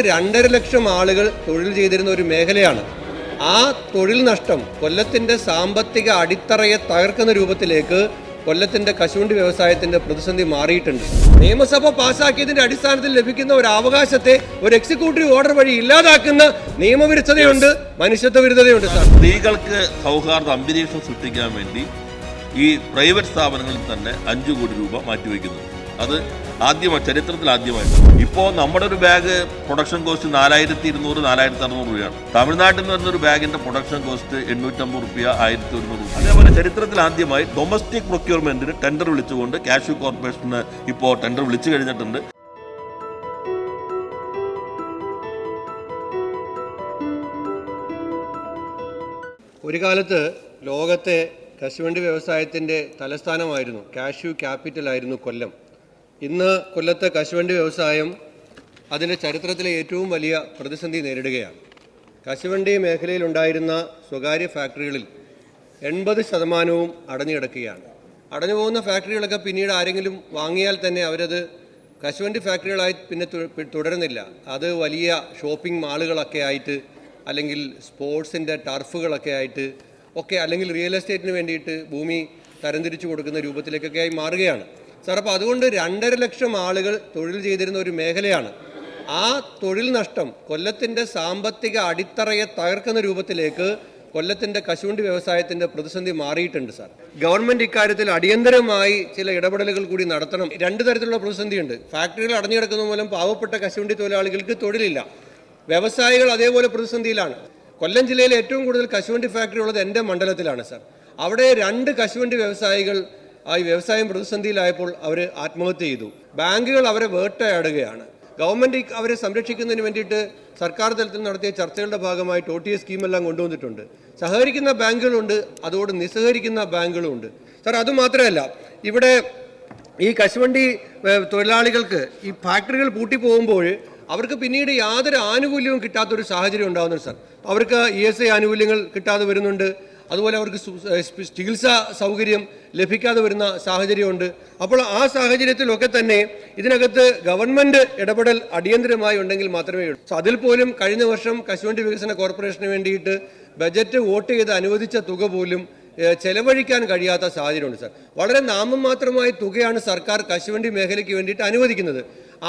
രണ്ടര ലക്ഷം ആളുകൾ തൊഴിൽ ചെയ്തിരുന്ന ഒരു മേഖലയാണ്. ആ തൊഴിൽ നഷ്ടം കൊല്ലത്തിന്റെ സാമ്പത്തിക അടിത്തറയെ തകർക്കുന്ന രൂപത്തിലേക്ക് കൊല്ലത്തിന്റെ കശുവണ്ടി വ്യവസായത്തിന്റെ പ്രതിസന്ധി മാറിയിട്ടുണ്ട്. നിയമസഭ പാസാക്കിയതിന്റെ അടിസ്ഥാനത്തിൽ ലഭിക്കുന്ന ഒരു അവകാശത്തെ ഒരു എക്സിക്യൂട്ടീവ് ഓർഡർ വഴി ഇല്ലാതാക്കുന്ന നിയമവിരുദ്ധതയുണ്ട് മനുഷ്യത്വ വിരുദ്ധതയുണ്ട് സാർ. സ്ത്രീകൾക്ക് സൗഹാർദ്ദ അന്തരീക്ഷം സൃഷ്ടിക്കാൻ വേണ്ടി ഈ പ്രൈവറ്റ് സ്ഥാപനങ്ങളിൽ തന്നെ അഞ്ചു കോടി രൂപ മാറ്റിവെക്കുന്നു. അത് ആദ്യമായി ചരിത്രത്തിൽ ആദ്യമായി. ഇപ്പോൾ നമ്മുടെ ഒരു ബാഗ് പ്രൊഡക്ഷൻ കോസ്റ്റ് നാലായിരത്തി ഇരുന്നൂറ് നാലായിരത്തി അറുന്നൂറ് രൂപയാണ്. തമിഴ്നാട്ടിൽ നിന്ന് വരുന്ന ഒരു ബാഗിന്റെ പ്രൊഡക്ഷൻ കോസ്റ്റ് എണ്ണൂറ്റമ്പത് റുപ്യ ആയിരത്തി ഒരുന്നൂറ് രൂപ അതേപോലെ ചരിത്രത്തിൽ ആദ്യമായി ഡൊമസ്റ്റിക് പ്രൊക്യൂർമെന്റിന് ടെൻഡർ വിളിച്ചുകൊണ്ട് കാഷ്യൂ കോർപ്പറേഷന് ഇപ്പോൾ ടെൻഡർ വിളിച്ചു കഴിഞ്ഞിട്ടുണ്ട്. ഒരു കാലത്ത് ലോകത്തെ കശുവണ്ടി വ്യവസായത്തിന്റെ തലസ്ഥാനമായിരുന്നു കാഷ്യൂ ക്യാപിറ്റലായിരുന്നു കൊല്ലം. ഇന്ന് കൊല്ലത്തെ കശുവണ്ടി വ്യവസായം അതിന്റെ ചരിത്രത്തിലെ ഏറ്റവും വലിയ പ്രതിസന്ധി നേരിടുകയാണ്. കശുവണ്ടി മേഖലയിൽ ഉണ്ടായിരുന്ന സ്വകാര്യ ഫാക്ടറികളിൽ എൺപത് ശതമാനവും അടഞ്ഞു കിടക്കുകയാണ് അടഞ്ഞു പോകുന്ന ഫാക്ടറികളൊക്കെ പിന്നീട് ആരെങ്കിലും വാങ്ങിയാൽ തന്നെ അവരത് കശുവണ്ടി ഫാക്ടറികളായി പിന്നെ തുടരുന്നില്ല. അത് വലിയ ഷോപ്പിംഗ് മാളുകളൊക്കെ ആയിട്ട് അല്ലെങ്കിൽ സ്പോർട്സിന്റെ ടർഫുകളൊക്കെ ആയിട്ട് ഒക്കെ അല്ലെങ്കിൽ റിയൽ എസ്റ്റേറ്റിന് വേണ്ടിയിട്ട് ഭൂമി തരംതിരിച്ചു കൊടുക്കുന്ന രൂപത്തിലേക്കൊക്കെ ആയി മാറുകയാണ്. സാർ അപ്പോൾ അതുകൊണ്ട് രണ്ടര ലക്ഷം ആളുകൾ തൊഴിൽ ചെയ്തിരുന്ന ഒരു മേഖലയാണ്. ആ തൊഴിൽ നഷ്ടം കൊല്ലത്തിന്റെ സാമ്പത്തിക അടിത്തറയെ തകർക്കുന്ന രൂപത്തിലേക്ക് കൊല്ലത്തിന്റെ കശുവണ്ടി വ്യവസായത്തിന്റെ പ്രതിസന്ധി മാറിയിട്ടുണ്ട് സാർ. ഗവൺമെന്റ് ഇക്കാര്യത്തിൽ അടിയന്തരമായി ചില ഇടപെടലുകൾ കൂടി നടത്തണം. രണ്ട് തരത്തിലുള്ള പ്രതിസന്ധിയുണ്ട്. ഫാക്ടറികൾ അടഞ്ഞു കിടക്കുന്ന മൂലം പാവപ്പെട്ട കശുവണ്ടി തൊഴിലാളികൾക്ക് തൊഴിലില്ല. വ്യവസായികൾ അതേപോലെ പ്രതിസന്ധിയിലാണ്. കൊല്ലം ജില്ലയിൽ ഏറ്റവും കൂടുതൽ കശുവണ്ടി ഫാക്ടറി ഉള്ളത് എന്റെ മണ്ഡലത്തിലാണ് സാർ. അവിടെ രണ്ട് കശുവണ്ടി വ്യവസായികൾ ആ ഈ വ്യവസായം പ്രതിസന്ധിയിലായപ്പോൾ അവർ ആത്മഹത്യ ചെയ്തു. ബാങ്കുകൾ അവരെ വേട്ടയാടുകയാണ്. ഗവൺമെന്റ് അവരെ സംരക്ഷിക്കുന്നതിന് വേണ്ടിയിട്ട് സർക്കാർ തലത്തിൽ നടത്തിയ ചർച്ചകളുടെ ഭാഗമായിട്ട് ഒ ടി എസ് സ്കീമെല്ലാം കൊണ്ടുവന്നിട്ടുണ്ട്. സഹകരിക്കുന്ന ബാങ്കുകളുണ്ട് അതോട് നിസ്സഹകരിക്കുന്ന ബാങ്കുകളുണ്ട്. സാർ അതുമാത്രമല്ല ഇവിടെ ഈ കശുവണ്ടി തൊഴിലാളികൾക്ക് ഈ ഫാക്ടറികൾ പൂട്ടി പോകുമ്പോൾ അവർക്ക് പിന്നീട് യാതൊരു ആനുകൂല്യവും കിട്ടാത്തൊരു സാഹചര്യം ഉണ്ടാകുന്നുണ്ട് സാർ. അവർക്ക് ഇ എസ് ഐ ആനുകൂല്യങ്ങൾ കിട്ടാതെ വരുന്നുണ്ട്. അതുപോലെ അവർക്ക് ചികിത്സാ സൗകര്യം ലഭിക്കാതെ വരുന്ന സാഹചര്യമുണ്ട്. അപ്പോൾ ആ സാഹചര്യത്തിലൊക്കെ തന്നെ ഇതിനകത്ത് ഗവൺമെന്റ് ഇടപെടൽ അടിയന്തരമായി ഉണ്ടെങ്കിൽ മാത്രമേ ഉള്ളൂ. അതിൽ പോലും കഴിഞ്ഞ വർഷം കശുവണ്ടി വികസന കോർപ്പറേഷന് വേണ്ടിയിട്ട് ബജറ്റ് വോട്ട് ചെയ്ത് അനുവദിച്ച തുക പോലും ചെലവഴിക്കാൻ കഴിയാത്ത സാഹചര്യമുണ്ട് സാർ. വളരെ നാമം മാത്രമായ തുകയാണ് സർക്കാർ കശുവണ്ടി മേഖലയ്ക്ക് വേണ്ടിയിട്ട് അനുവദിക്കുന്നത്.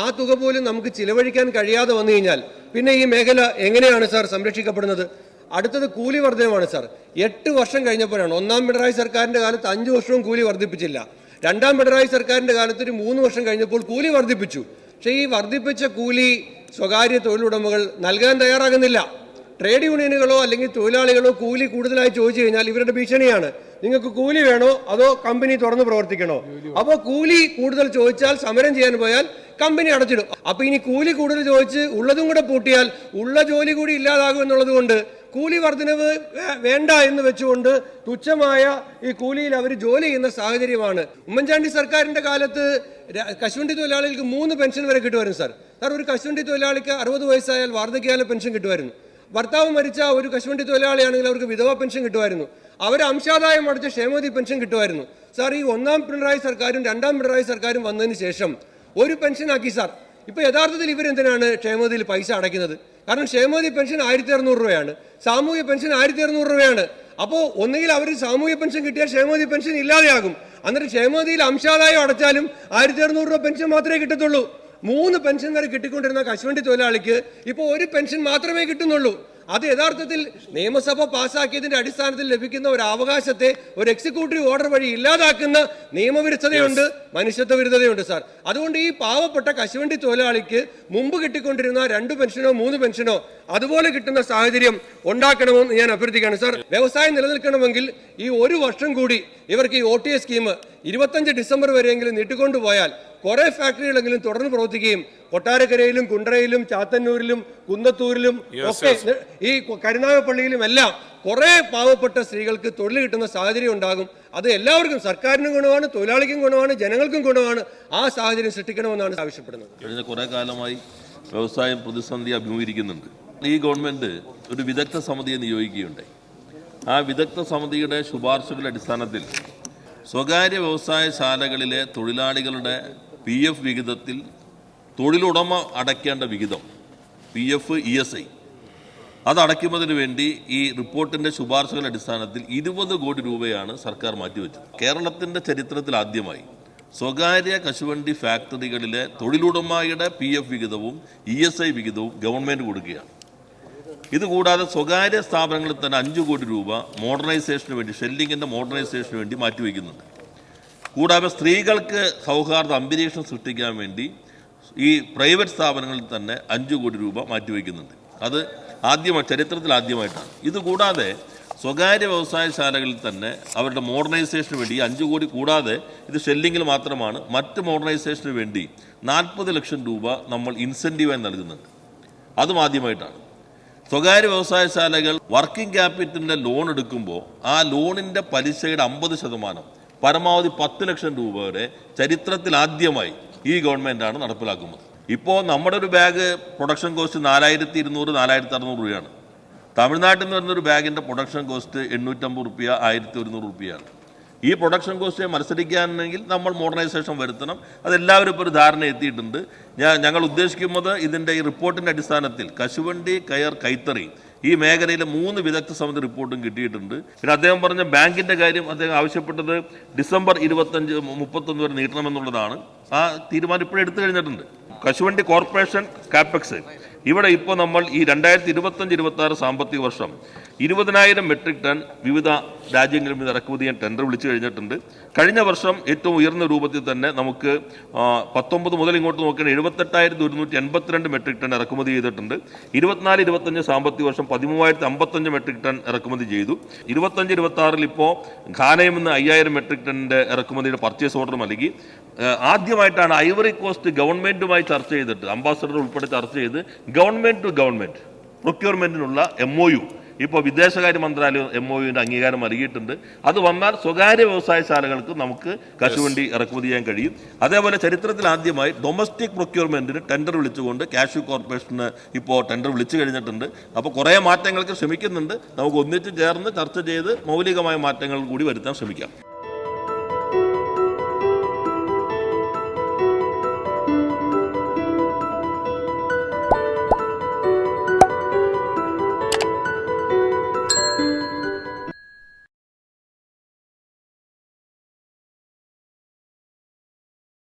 ആ തുക പോലും നമുക്ക് ചിലവഴിക്കാൻ കഴിയാതെ വന്നു കഴിഞ്ഞാൽ പിന്നെ ഈ മേഖല എങ്ങനെയാണ് സാർ സംരക്ഷിക്കപ്പെടുന്നത്? അടുത്തത് കൂലി വർധനമാണ് സാർ. എട്ട് വർഷം കഴിഞ്ഞപ്പോഴാണ് ഒന്നാം പിണറായി സർക്കാരിന്റെ കാലത്ത് അഞ്ച് വർഷവും കൂലി വർദ്ധിപ്പിച്ചില്ല രണ്ടാം പിണറായി സർക്കാരിന്റെ കാലത്ത് ഒരു മൂന്ന് വർഷം കഴിഞ്ഞപ്പോൾ കൂലി വർദ്ധിപ്പിച്ചു പക്ഷേ ഈ വർദ്ധിപ്പിച്ച കൂലി സ്വകാര്യ തൊഴിലുടമകൾ നൽകാൻ തയ്യാറാകുന്നില്ല. ട്രേഡ് യൂണിയനുകളോ അല്ലെങ്കിൽ തൊഴിലാളികളോ കൂലി കൂടുതലായി ചോദിച്ചു കഴിഞ്ഞാൽ ഇവരുടെ ഭീഷണിയാണ്. നിങ്ങൾക്ക് കൂലി വേണോ? അതോ കമ്പനി തുറന്ന് പ്രവർത്തിക്കണോ? അപ്പോൾ കൂലി കൂടുതൽ ചോദിച്ചാൽ സമരം ചെയ്യാൻ പോയാൽ കമ്പനി അടച്ചിടും. അപ്പോൾ ഇനി കൂലി കൂടുതൽ ചോദിച്ച് ഉള്ളതും കൂടെ പൂട്ടിയാൽ ഉള്ള ജോലി കൂടി ഇല്ലാതാകും എന്നുള്ളത് കൊണ്ട് കൂലി വർധനവ് വേണ്ട എന്ന് വെച്ചുകൊണ്ട് തുച്ഛമായ ഈ കൂലിയിൽ അവർ ജോലി ചെയ്യുന്ന സാഹചര്യമാണ്. ഉമ്മൻചാണ്ടി സർക്കാരിന്റെ കാലത്ത് കശുവണ്ടി തൊഴിലാളികൾക്ക് മൂന്ന് പെൻഷൻ വരെ കിട്ടുമായിരുന്നു സാർ. സാർ ഒരു കശുവണ്ടി തൊഴിലാളിക്ക് അറുപത് വയസ്സായാൽ വാർദ്ധക്യകാല പെൻഷൻ കിട്ടുമായിരുന്നു. ഭർത്താവ് മരിച്ച ഒരു കശുവണ്ടി തൊഴിലാളിയാണെങ്കിൽ അവർക്ക് വിധവ പെൻഷൻ കിട്ടുമായിരുന്നു. അവർ അംശാദായം അടച്ച ക്ഷേമതി പെൻഷൻ കിട്ടുമായിരുന്നു. സാർ ഈ ഒന്നാം പിണറായി സർക്കാരും രണ്ടാം പിണറായി സർക്കാരും വന്നതിന് ശേഷം ഒരു പെൻഷൻ ആക്കി സാർ. ഇപ്പൊ യഥാർത്ഥത്തിൽ ഇവരെന്തിനാണ് ക്ഷേമതിയിൽ പൈസ അടയ്ക്കുന്നത്? കാരണം ക്ഷേമനിധി പെൻഷൻ ആയിരത്തി അറുന്നൂറ് രൂപയാണ്. സാമൂഹ്യ പെൻഷൻ ആയിരത്തി അറുന്നൂറ് രൂപയാണ്. അപ്പോൾ ഒന്നുകിൽ അവർ സാമൂഹ്യ പെൻഷൻ കിട്ടിയാൽ ക്ഷേമനിധി പെൻഷൻ ഇല്ലാതെയാകും. അന്നേരം ക്ഷേമനിധിയിൽ അംശാദായം അടച്ചാലും ആയിരത്തി അറുന്നൂറ് രൂപ പെൻഷൻ മാത്രമേ കിട്ടത്തുള്ളൂ. മൂന്ന് പെൻഷൻ വരെ കിട്ടിക്കൊണ്ടിരുന്ന കശുവണ്ടി തൊഴിലാളിക്ക് ഇപ്പോൾ ഒരു പെൻഷൻ മാത്രമേ കിട്ടുന്നുള്ളൂ. അത് യഥാർത്ഥത്തിൽ നിയമസഭ പാസാക്കിയതിന്റെ അടിസ്ഥാനത്തിൽ ലഭിക്കുന്ന ഒരു അവകാശത്തെ ഒരു എക്സിക്യൂട്ടീവ് ഓർഡർ വഴി ഇല്ലാതാക്കുന്ന നിയമവിരുദ്ധതയുണ്ട് മനുഷ്യത്വ വിരുദ്ധതയുണ്ട് സാർ അതുകൊണ്ട് ഈ പാവപ്പെട്ട കശുവണ്ടി തൊഴിലാളിക്ക് മുമ്പ് കിട്ടിക്കൊണ്ടിരുന്ന രണ്ട് പെൻഷനോ മൂന്ന് പെൻഷനോ അതുപോലെ കിട്ടുന്ന സാഹചര്യം ഉണ്ടാക്കണമെന്ന് ഞാൻ അഭ്യർത്ഥിക്കുകയാണ്. സാർ വ്യവസായം നിലനിൽക്കണമെങ്കിൽ ഈ ഒരു വർഷം കൂടി ഇവർക്ക് ഈ ഒ ടി എസ് സ്കീം ഇരുപത്തഞ്ച് ഡിസംബർ വരെയെങ്കിലും നീട്ടിക്കൊണ്ടുപോയാൽ കുറെ ഫാക്ടറികളെങ്കിലും തുടർന്ന് പ്രവർത്തിക്കുകയും കൊട്ടാരക്കരയിലും കുണ്ടറയിലും ചാത്തന്നൂരിലും കുന്നത്തൂരിലും ഒക്കെ ഈ കരുനാഗപ്പള്ളിയിലും എല്ലാം കുറെ പാവപ്പെട്ട സ്ത്രീകൾക്ക് തൊഴിൽ കിട്ടുന്ന സാഹചര്യം ഉണ്ടാകും. അത് എല്ലാവർക്കും സർക്കാരിനും ഗുണമാണ് തൊഴിലാളിക്കും ഗുണമാണ് ജനങ്ങൾക്കും ഗുണമാണ്. ആ സാഹചര്യം സൃഷ്ടിക്കണമെന്നാണ് ആവശ്യപ്പെടുന്നത്. കഴിഞ്ഞ കുറേ കാലമായി വ്യവസായം പ്രതിസന്ധി അഭിമുഖീകരിക്കുന്നുണ്ട്. ഈ ഗവൺമെന്റ് ഒരു വിദഗ്ധ സമിതിയെ നിയോഗിക്കുകയുണ്ടായി. ആ വിദഗ്ധ സമിതിയുടെ ശുപാർശകളുടെ അടിസ്ഥാനത്തിൽ സ്വകാര്യ വ്യവസായശാലകളിലെ തൊഴിലാളികളുടെ പി എഫ് വിഹിതത്തിൽ തൊഴിലുടമ അടയ്ക്കേണ്ട വിഹിതം P F E S I. അതടയ്ക്കുന്നതിന് വേണ്ടി ഈ റിപ്പോർട്ടിന്റെ ശുപാർശകളുടെ അടിസ്ഥാനത്തിൽ ഇരുപത് കോടി രൂപയാണ് സർക്കാർ മാറ്റിവെച്ചത്. കേരളത്തിന്റെ ചരിത്രത്തിൽ ആദ്യമായി സ്വകാര്യ കശുവണ്ടി ഫാക്ടറികളിലെ തൊഴിലുടമയുടെ പി എഫ് വിഹിതവും ഇ എസ് ഐ വിഹിതവും ഗവൺമെന്റ് കൊടുക്കുകയാണ്. ഇതുകൂടാതെ സ്വകാര്യ സ്ഥാപനങ്ങളിൽ തന്നെ അഞ്ച് കോടി രൂപ മോഡേണൈസേഷന് വേണ്ടി ഷെല്ലിങ്ങിന്റെ മോഡേണൈസേഷന് വേണ്ടി മാറ്റിവെക്കുന്നുണ്ട്. കൂടാതെ സ്ത്രീകൾക്ക് സൗഹാർദ്ദ അന്തരീക്ഷം സൃഷ്ടിക്കാൻ വേണ്ടി ഈ പ്രൈവറ്റ് സ്ഥാപനങ്ങളിൽ തന്നെ അഞ്ച് കോടി രൂപ മാറ്റിവെക്കുന്നുണ്ട്. അത് ആദ്യമായി ചരിത്രത്തിൽ ആദ്യമായിട്ടാണ്. ഇതുകൂടാതെ സ്വകാര്യ വ്യവസായശാലകളിൽ തന്നെ അവരുടെ മോഡേണൈസേഷന് വേണ്ടി അഞ്ച് കോടി കൂടാതെ ഇത് ഷെല്ലിങ്ങിൽ മാത്രമാണ് മറ്റ് മോഡേണൈസേഷന് വേണ്ടി നാൽപ്പത് ലക്ഷം രൂപ നമ്മൾ ഇൻസെന്റീവായി നൽകുന്നുണ്ട്. അതും ആദ്യമായിട്ടാണ്. സ്വകാര്യ വ്യവസായശാലകൾ വർക്കിംഗ് ക്യാപിറ്റലിന്റെ ലോൺ എടുക്കുമ്പോൾ ആ ലോണിന്റെ പലിശയുടെ അമ്പത് ശതമാനം പരമാവധി പത്ത് ലക്ഷം രൂപ വരെ ചരിത്രത്തിൽ ആദ്യമായി ഈ ഗവൺമെന്റാണ് നടപ്പിലാക്കുന്നത്. ഇപ്പോൾ നമ്മുടെ ഒരു ബാഗ് പ്രൊഡക്ഷൻ കോസ്റ്റ് നാലായിരത്തി ഇരുന്നൂറ് നാലായിരത്തി അറുന്നൂറ് രൂപയാണ്. തമിഴ്നാട്ടിൽ നിന്ന് വരുന്ന ഒരു ബാഗിന്റെ പ്രൊഡക്ഷൻ കോസ്റ്റ് എണ്ണൂറ്റമ്പത് റുപ്യ ആയിരത്തി ഒരുന്നൂറ് റുപ്യയാണ്. ഈ പ്രൊഡക്ഷൻ കോസ്റ്റിനെ മത്സരിക്കാനെങ്കിൽ നമ്മൾ മോഡേണൈസേഷൻ വരുത്തണം. അതെല്ലാവരും ഇപ്പോൾ ഒരു ധാരണ എത്തിയിട്ടുണ്ട്. ഞാൻ ഞങ്ങൾ ഉദ്ദേശിക്കുന്നത് ഇതിന്റെ ഈ റിപ്പോർട്ടിന്റെ അടിസ്ഥാനത്തിൽ കശുവണ്ടി കയർ കൈത്തറി ഈ മേഖലയിലെ മൂന്ന് വിദഗ്ധ സമിതി റിപ്പോർട്ടും കിട്ടിയിട്ടുണ്ട്. പിന്നെ അദ്ദേഹം പറഞ്ഞ ബാങ്കിന്റെ കാര്യം അദ്ദേഹം ആവശ്യപ്പെട്ടത് ഡിസംബർ ഇരുപത്തഞ്ച് മുപ്പത്തൊന്ന് വരെ നീട്ടണമെന്നുള്ളതാണ്. ആ തീരുമാനം ഇപ്പോഴും എടുത്തു കഴിഞ്ഞിട്ടുണ്ട്. കശുവണ്ടി കോർപ്പറേഷൻ കാപ്പക്സ് ഇവിടെ ഇപ്പോൾ നമ്മൾ ഈ രണ്ടായിരത്തി ഇരുപത്തഞ്ച് ഇരുപത്തി ആറ് സാമ്പത്തിക വർഷം ഇരുപതിനായിരം മെട്രിക് ടൺ വിവിധ രാജ്യങ്ങളിൽ നിന്ന് ഇറക്കുമതി ചെയ്യാൻ ടെൻഡർ വിളിച്ചു കഴിഞ്ഞിട്ടുണ്ട്. കഴിഞ്ഞ വർഷം ഏറ്റവും ഉയർന്ന രൂപത്തിൽ തന്നെ നമുക്ക് പത്തൊമ്പത് മുതൽ ഇങ്ങോട്ട് നോക്കുകയാണെങ്കിൽ എഴുപത്തെട്ടായിരത്തി ഒരുന്നൂറ്റി എൺപത്തിരണ്ട് മെട്രിക് ടൺ ഇറക്കുമതി ചെയ്തിട്ടുണ്ട്. ഇരുപത്തിനാല് ഇരുപത്തഞ്ച് സാമ്പത്തിക വർഷം പതിമൂവായിരത്തി അമ്പത്തഞ്ച് മെട്രിക് ടൺ ഇറക്കുമതി ചെയ്തു. ഇരുപത്തഞ്ച് ഇരുപത്തി ആറിൽ ഇപ്പോൾ ഖാനയിൽ നിന്ന് അയ്യായിരം മെട്രിക് ടണ്ണിന്റെ ഇറക്കുമതിയുടെ പർച്ചേസ് ഓർഡർ നൽകി. ആദ്യമായിട്ടാണ് ഐവറി കോസ്റ്റ് ഗവൺമെന്റുമായി ചർച്ച ചെയ്തിട്ട് അംബാസഡർ ഉൾപ്പെടെ ചർച്ച ചെയ്ത് ഗവൺമെന്റ് ടു ഗവൺമെന്റ് പ്രൊക്യൂർമെന്റിനുള്ള എം ഒ യു ഇപ്പോൾ വിദേശകാര്യ മന്ത്രാലയം എം ഒ യുവിന്റെ അംഗീകാരം നൽകിയിട്ടുണ്ട് അത് വന്നാൽ സ്വകാര്യ വ്യവസായശാലകൾക്ക് നമുക്ക് കശുവണ്ടി ഇറക്കുമതി ചെയ്യാൻ കഴിയും. അതേപോലെ ചരിത്രത്തിൽ ആദ്യമായി ഡൊമസ്റ്റിക് പ്രൊക്യൂർമെന്റിന് ടെൻഡർ വിളിച്ചുകൊണ്ട് കാഷ്യൂ കോർപ്പറേഷന് ഇപ്പോൾ ടെൻഡർ വിളിച്ചു കഴിഞ്ഞിട്ടുണ്ട്. അപ്പോൾ കുറേ മാറ്റങ്ങൾക്ക് ശ്രമിക്കുന്നുണ്ട്. നമുക്ക് ഒന്നിച്ച് ചേർന്ന് ചർച്ച ചെയ്ത് മൗലികമായ മാറ്റങ്ങൾ കൂടി വരുത്താൻ ശ്രമിക്കാം.